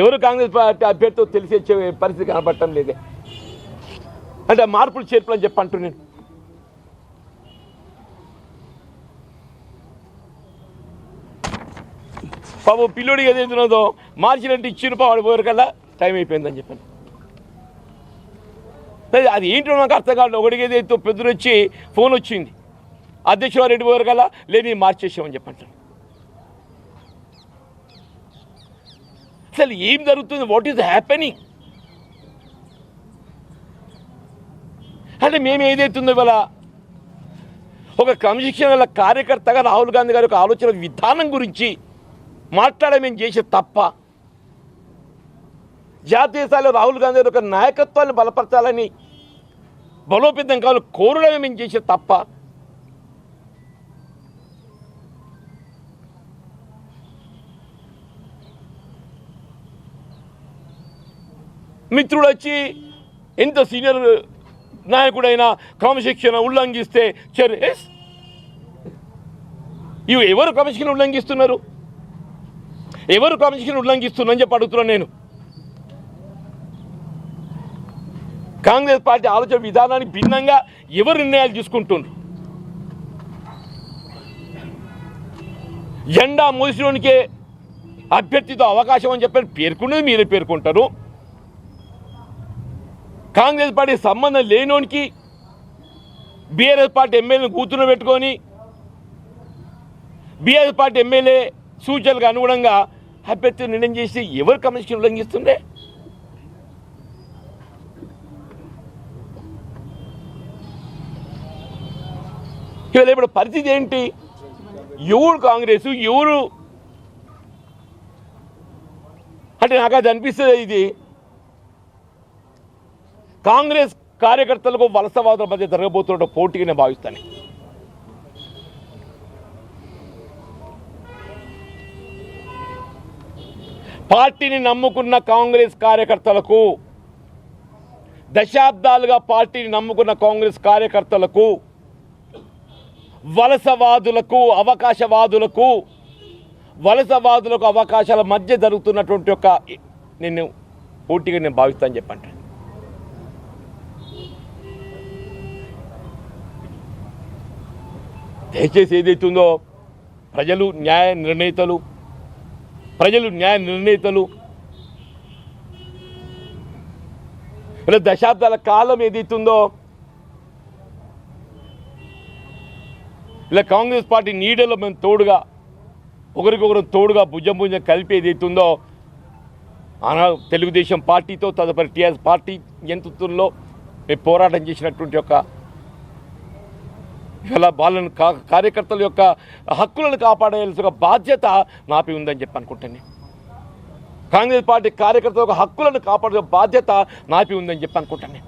ఎవరు కాంగ్రెస్ పార్టీ అభ్యర్థితో తెలిసి వచ్చే పరిస్థితి కనపడటం లేదే. అంటే మార్పులు చేర్పులు అని చెప్పి అంటూ నేను పాపం పిల్లోడికి ఏదైతే మార్చినట్టు ఇచ్చిన పాడు పోయారు టైం అయిపోయిందని చెప్పాను లేదు, అది ఏంటో నాకు అర్థం కాదు ఒకటికి ఏదైతే పెద్దలు వచ్చి ఫోన్ వచ్చింది. అధ్యక్షుడు రెడ్డి పోయారు కదా లేని మార్చేసామని చెప్పంటాను అసలు ఏం జరుగుతుంది? వాట్ ఈస్ హ్యాపెనింగ్ అంటే మేము ఏదైతుందో ఇవాళ ఒక క్రమశిక్షణ గల కార్యకర్తగా రాహుల్ గాంధీ గారి యొక్క ఆలోచన విధానం గురించి మాట్లాడే మేము చేసే తప్ప జాతీయ స్థాయిలో రాహుల్ గాంధీ గారి యొక్క నాయకత్వాన్ని బలపరచాలని బలోపేతం కావాలని కోరడమే మేము చేసే తప్ప మిత్రుడు వచ్చి ఎంత సీనియర్ నాయకుడైనా క్రమశిక్షణ ఉల్లంఘిస్తే చర్యస్ ఇవి ఎవరు క్రమశిక్షణ ఉల్లంఘిస్తున్నారు? ఎవరు క్రమశిక్షణ ఉల్లంఘిస్తున్నారని చెప్పి అడుగుతున్నాను నేను. కాంగ్రెస్ పార్టీ ఆలోచన విధానానికి భిన్నంగా ఎవరు నిర్ణయాలు తీసుకుంటున్నారు జెండా మోసిలోనికే అభ్యర్థితో అవకాశం అని చెప్పి పేర్కొన్నది మీరే పేర్కొంటారు. కాంగ్రెస్ పార్టీ సంబంధం లేనోనికి బీఆర్ఎస్ పార్టీ ఎమ్మెల్యేని కూతురు పెట్టుకొని బీఆర్ఎస్ పార్టీ ఎమ్మెల్యే సూచనలకు అనుగుణంగా అభ్యర్థి నిర్ణయం చేసి ఎవరు కమిషన్ ఉల్లంఘిస్తుండే? ఇవాళ ఇప్పుడు పరిస్థితి ఏంటి? ఎవరు కాంగ్రెస్? ఎవరు? అంటే నాకు అది అనిపిస్తుంది ఇది. కాంగ్రెస్ కార్యకర్తలకు వలసవాదుల మధ్య జరగబోతున్న పోటీగా నేను భావిస్తాను. పార్టీని నమ్ముకున్న కాంగ్రెస్ కార్యకర్తలకు దశాబ్దాలుగా పార్టీని నమ్ముకున్న కాంగ్రెస్ కార్యకర్తలకు వలసవాదులకు అవకాశవాదులకు వలసవాదులకు అవకాశాల మధ్య జరుగుతున్నటువంటి ఒక నేను పోటీగా నేను భావిస్తాను చెప్పంటే దయచేసి ఏదైతుందో ప్రజలు న్యాయ నిర్ణేతలు ప్రజలు న్యాయ నిర్ణేతలు ఇలా దశాబ్దాల కాలం ఏదైతుందో ఇలా కాంగ్రెస్ పార్టీ నీడలో మేము తోడుగా ఒకరికొకరు తోడుగా భుజం భుజం కలిపి ఏదైతుందో ఆనా తెలుగుదేశం పార్టీతో తదుపరి టీఆర్ఎస్ పార్టీ ఎంతలో మేము పోరాటం చేసినటువంటి ఒక ఇలా వాళ్ళని కా కార్యకర్తల యొక్క హక్కులను కాపాడేయాల్సిన బాధ్యత నాపై ఉందని చెప్పి అనుకుంటాను కాంగ్రెస్ పార్టీ కార్యకర్తల యొక్క హక్కులను కాపాడే బాధ్యత నాపై ఉందని చెప్పి అనుకుంటాను